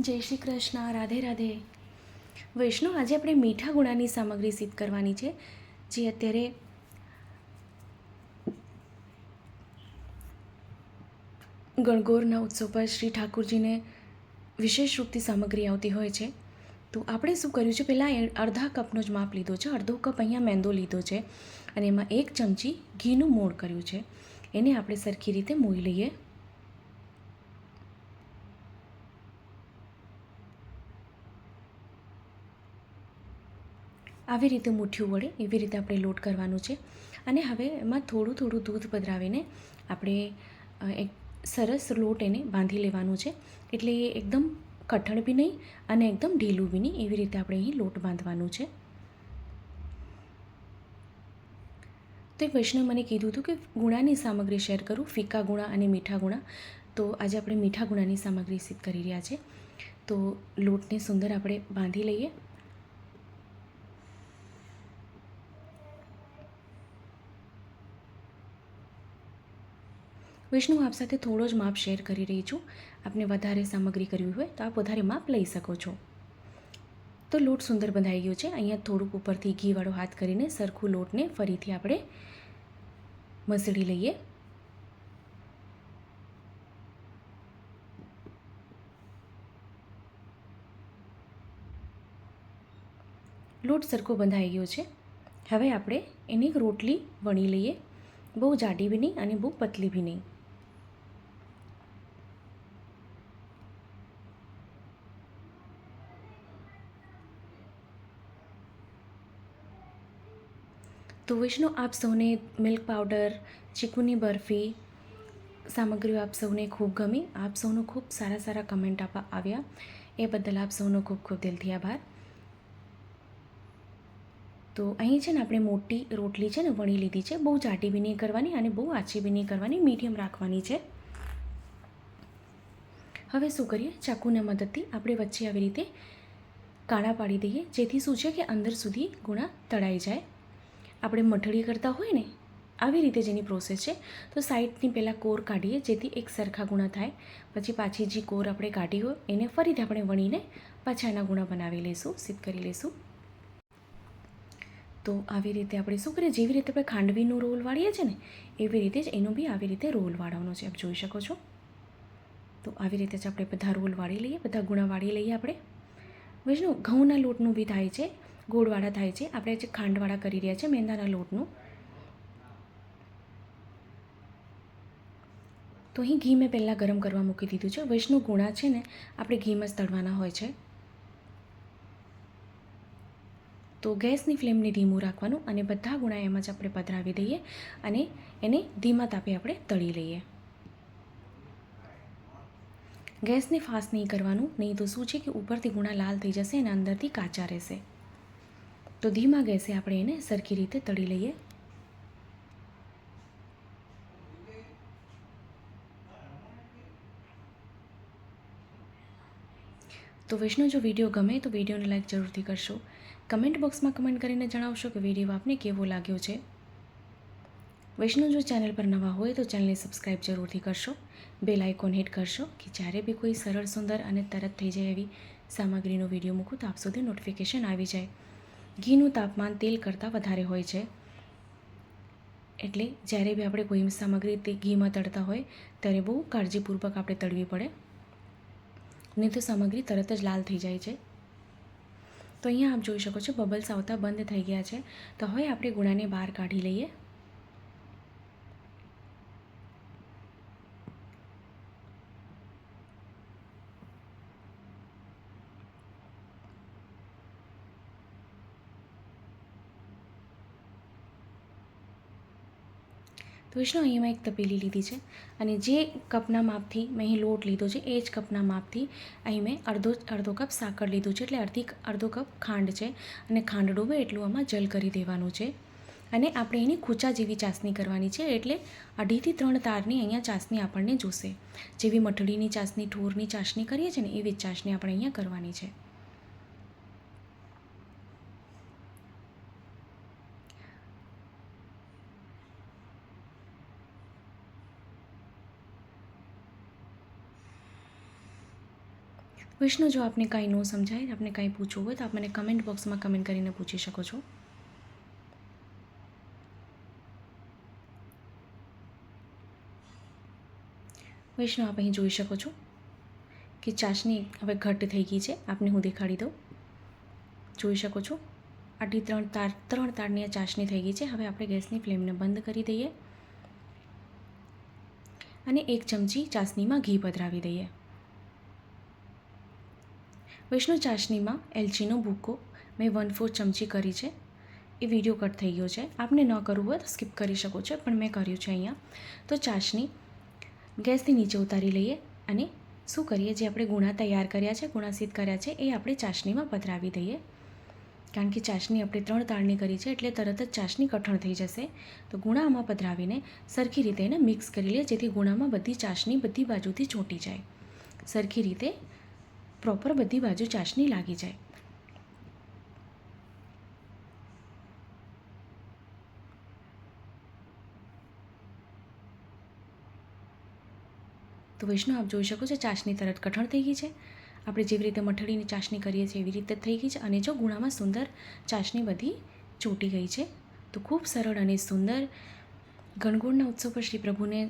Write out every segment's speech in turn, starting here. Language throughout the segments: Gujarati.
જય શ્રી કૃષ્ણ, રાધે રાધે. વૈષ્ણવ આજે આપણે મીઠા ગુણાની સામગ્રી સિદ્ધ કરવાની છે, જે અત્યારે ગણગોરના ઉત્સવ પર શ્રી ઠાકુરજીને વિશેષ રૂપથી સામગ્રી આવતી હોય છે. તો આપણે શું કર્યું છે? પહેલાં અડધા કપનો જ માપ લીધો છે. અડધો કપ અહીંયા મેંદો લીધો છે અને એમાં એક ચમચી ઘીનું મોણ કર્યું છે. એને આપણે સરખી રીતે મોઈ લઈએ. આવી રીતે મુઠ્ઠીઓ વડે એવી રીતે આપણે લોટ કરવાનું છે. અને હવે એમાં થોડું થોડું દૂધ પધરાવીને આપણે એક સરસ લોટ એને બાંધી લેવાનું છે. એટલે એ એકદમ કઠણ બી નહીં અને એકદમ ઢીલું બી નહીં, એવી રીતે આપણે અહીં લોટ બાંધવાનું છે. તો એક વૈષ્ણવ મને કીધું હતું કે ગુણાની સામગ્રી શેર કરું, ફીકા ગુણા અને મીઠા ગુણા. તો આજે આપણે મીઠા ગુણાની સામગ્રી સિદ્ધ કરી રહ્યા છે. તો લોટને સુંદર આપણે બાંધી લઈએ. વિષ્ણુ આપ સાથે થોડો જ માપ શેર કરી રહી છું. આપને વધારે સામગ્રી કરવી હોય તો આપ વધારે માપ લઈ શકો છો. તો લોટ સુંદર બંધાઈ ગયો છે. અહીંયા થોડુંક ઉપરથી ઘીવાળો હાથ કરીને સરખું લોટને ફરીથી આપણે મસળી લઈએ. લોટ સરખો બંધાઈ ગયો છે. હવે આપણે એની એક રોટલી વણી લઈએ. બહુ જાડી બી નહીં અને બહુ પતલી બી નહીં. તો વિષ્ણુ આપ સૌને મિલ્ક પાવડર ચીકુની બરફી સામગ્રીઓ આપ સૌને ખૂબ ગમી આપ સૌનો ખૂબ સારા સારા કમેન્ટ આપવા આવ્યા એ બદલ આપ સૌનો ખૂબ ખૂબ દિલથી આભાર તો અહીં છે ને આપણે મોટી રોટલી છે ને વણી લીધી છે બહુ જાડી બી નહીં કરવાની અને બહુ આછી બી નહીં કરવાની મીડિયમ રાખવાની છે હવે શું કરીએ ચાકુના મદદથી આપણે વચ્ચે આવી રીતે કાળા પાડી દઈએ જેથી શું છે કે અંદર સુધી ગુણા તળાઈ જાય આપણે મઠડી કરતા હોય ને, આવી રીતે જેની પ્રોસેસ છે. તો સાઈડની પહેલાં કોર કાઢીએ, જેથી એક સરખા ગુણા થાય. પછી પાછી જે કોર આપણે કાઢી હોય, એને ફરીથી આપણે વણીને પાછા એના ગુણા બનાવી લઈશું, સિદ્ધ કરી લઈશું. તો આવી રીતે આપણે શું કરીએ? જેવી રીતે આપણે ખાંડવીનો રોલ વાળીએ છીએ ને, એવી રીતે જ એનો બી આવી રીતે રોલ વાળવાનો છે. આપ જોઈ શકો છો. તો આવી રીતે જ આપણે બધા રોલ વાળી લઈએ, બધા ગુણા વાળી લઈએ આપણે. વૈષ્ણવ ઘઉંના લોટનું બી થાય છે. ગોળવાળા થાય છે. આપણે જે ખાંડવાળા કરી રહ્યા છે, મેંદાના લોટનું. તો અહીં ઘી મેં પહેલાં ગરમ કરવા મૂકી દીધું છે. વૈષ્ણુ ગુણા છે ને, આપણે ઘીમાં જ તળવાના હોય છે. તો ગેસની ફ્લેમને ધીમું રાખવાનું અને બધા ગુણા એમાં જ આપણે પધરાવી દઈએ અને એને ધીમા તાપે આપણે તળી લઈએ. ગેસને ફાસ્ટ નહીં કરવાનું, નહીં તો શું છે કે ઉપરથી ગુણા લાલ થઈ જશે અને અંદરથી કાચા રહેશે. તો ધીમા ગેસે આપણે એને સરખી રીતે તળી લઈએ. તો વિષ્ણુ, જો વીડિયો ગમે તો વિડીયોને લાઈક જરૂરથી કરશો. કમેન્ટ બોક્સમાં કમેન્ટ કરીને જણાવશો કે વીડિયો આપને કેવો લાગ્યો છે. વૈષ્ણવ જો ચેનલ પર નવા હોય તો ચેનલને સબસ્ક્રાઈબ જરૂરથી કરશો. બેલ આઇકોન હિટ કરશો કે જ્યારે બી કોઈ સરળ, સુંદર અને તરત થઈ જાય એવી સામગ્રીનો વીડિયો મૂકું તો આપ સુધી નોટિફિકેશન આવી જાય. ઘીનું તાપમાન તેલ કરતાં વધારે હોય છે. એટલે જ્યારે બી આપણે કોઈ સામગ્રી તે ઘીમાં તળતા હોય, ત્યારે બહુ કાળજીપૂર્વક આપણે તળવી પડે. નહીં તો સામગ્રી તરત જ લાલ થઈ જાય છે. તો અહીંયા આપ જોઈ શકો છો બબલ્સ આવતા બંધ થઈ ગયા છે. તો હવે આપણે ગુણાને બહાર કાઢી લઈએ. તો વિષ્ણુ અહીંયામાં એક તપેલી લીધી છે અને જે કપના માપથી મેં અહીં લોટ લીધો છે, એ જ કપના માપથી અહીં મેં અડધો અડધો કપ સાકર લીધું છે, એટલે અડધી અડધો કપ ખાંડ છે અને ખાંડ ડૂબે એટલું આમાં જલ કરી દેવાનું છે. અને આપણે એની ખૂચા જેવી ચાસણી કરવાની છે, એટલે અઢીથી ત્રણ તારની અહીંયા ચાસણી આપણને જોશે. જેવી મઠડીની ચાસણી ઠોરની ચાસણી કરીએ છીએ ને એવી જ ચાસણી આપણે અહીંયા કરવાની છે. વિષ્ણુ જો આપને કાંઈ ન સમજાય, આપને કાંઈ પૂછવું હોય, તો આપ મને કમેન્ટ બોક્સમાં કમેન્ટ કરીને પૂછી શકો છો. વિષ્ણુ, આપ અહીં જોઈ શકો છો કે ચાસણી હવે ઘટ્ટ થઈ ગઈ છે. આપને હું દેખાડી દઉં. જોઈ શકો છો? આટલી ત્રણ તાર, ત્રણ તારની આ ચાસણી થઈ ગઈ છે. હવે આપણે ગેસની ફ્લેમને બંધ કરી દઈએ અને એક ચમચી ચાસણીમાં ઘી પધરાવી દઈએ. વિષ્ણુ ચાસણીમાં એલચીનો ભૂકો મેં વન ફોર ચમચી કરી છે. એ વીડિયો કટ થઈ ગયો છે. આપને ન કરવું હોય તો સ્કીપ કરી શકો છો, પણ મેં કર્યું છે અહીંયા. તો ચાસણી ગેસથી નીચે ઉતારી લઈએ અને શું કરીએ? જે આપણે ગુણા તૈયાર કર્યા છે ગુણા સિદ્ધ કર્યા છે, એ આપણે ચાસણીમાં પધરાવી દઈએ. કારણ કે ચાસણી આપણે ત્રણ તાળની કરી છે, એટલે તરત જ ચાસણી કઠણ થઈ જશે. તો ગુણામાં પધરાવીને સરખી રીતે એને મિક્સ કરી લઈએ, જેથી ગુણામાં બધી ચાસણી બધી બાજુથી ચોંટી જાય. સરખી રીતે પ્રોપર બધી બાજુ ચાસણી લાગી જાય. તો વૈષ્ણવ, આપ જોઈ શકો છો ચાસણી તરત કઠણ થઈ ગઈ છે. આપણે જેવી રીતે મઠડીની ચાસણી કરીએ છીએ એવી રીતે થઈ ગઈ છે અને જો ગુણામાં સુંદર ચાસણી બધી ચોંટી ગઈ છે, તો ખૂબ સરળ અને સુંદર ગણગોળના ઉત્સવ પર શ્રી પ્રભુને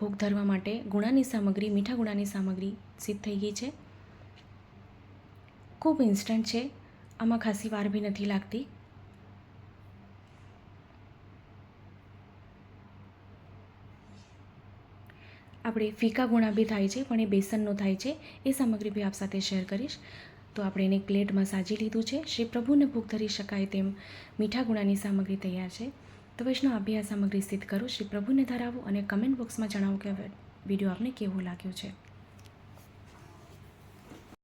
ભોગ ધરવા માટે ગુણાની સામગ્રી, મીઠા ગુણાની સામગ્રી સિદ્ધ થઈ ગઈ છે. ખૂબ ઇન્સ્ટન્ટ છે. આમાં ખાસી વાર બી નથી લાગતી. આપણે ફીકા ગુણા બી થાય છે, પણ એ બેસનનો થાય છે. એ સામગ્રી બી આપ સાથે શેર કરીશ. તો આપણે એને પ્લેટમાં સાજી લીધું છે. શ્રી પ્રભુને ભૂખ ધરી શકાય તેમ મીઠા ગુણાની સામગ્રી તૈયાર છે. તો વૈષ્ણવ, આપી આ સામગ્રી સિદ્ધ કરો. શ્રી પ્રભુને ધરાવો અને કમેન્ટ બોક્સમાં જણાવો કે વીડિયો આપને કેવો લાગ્યો છે.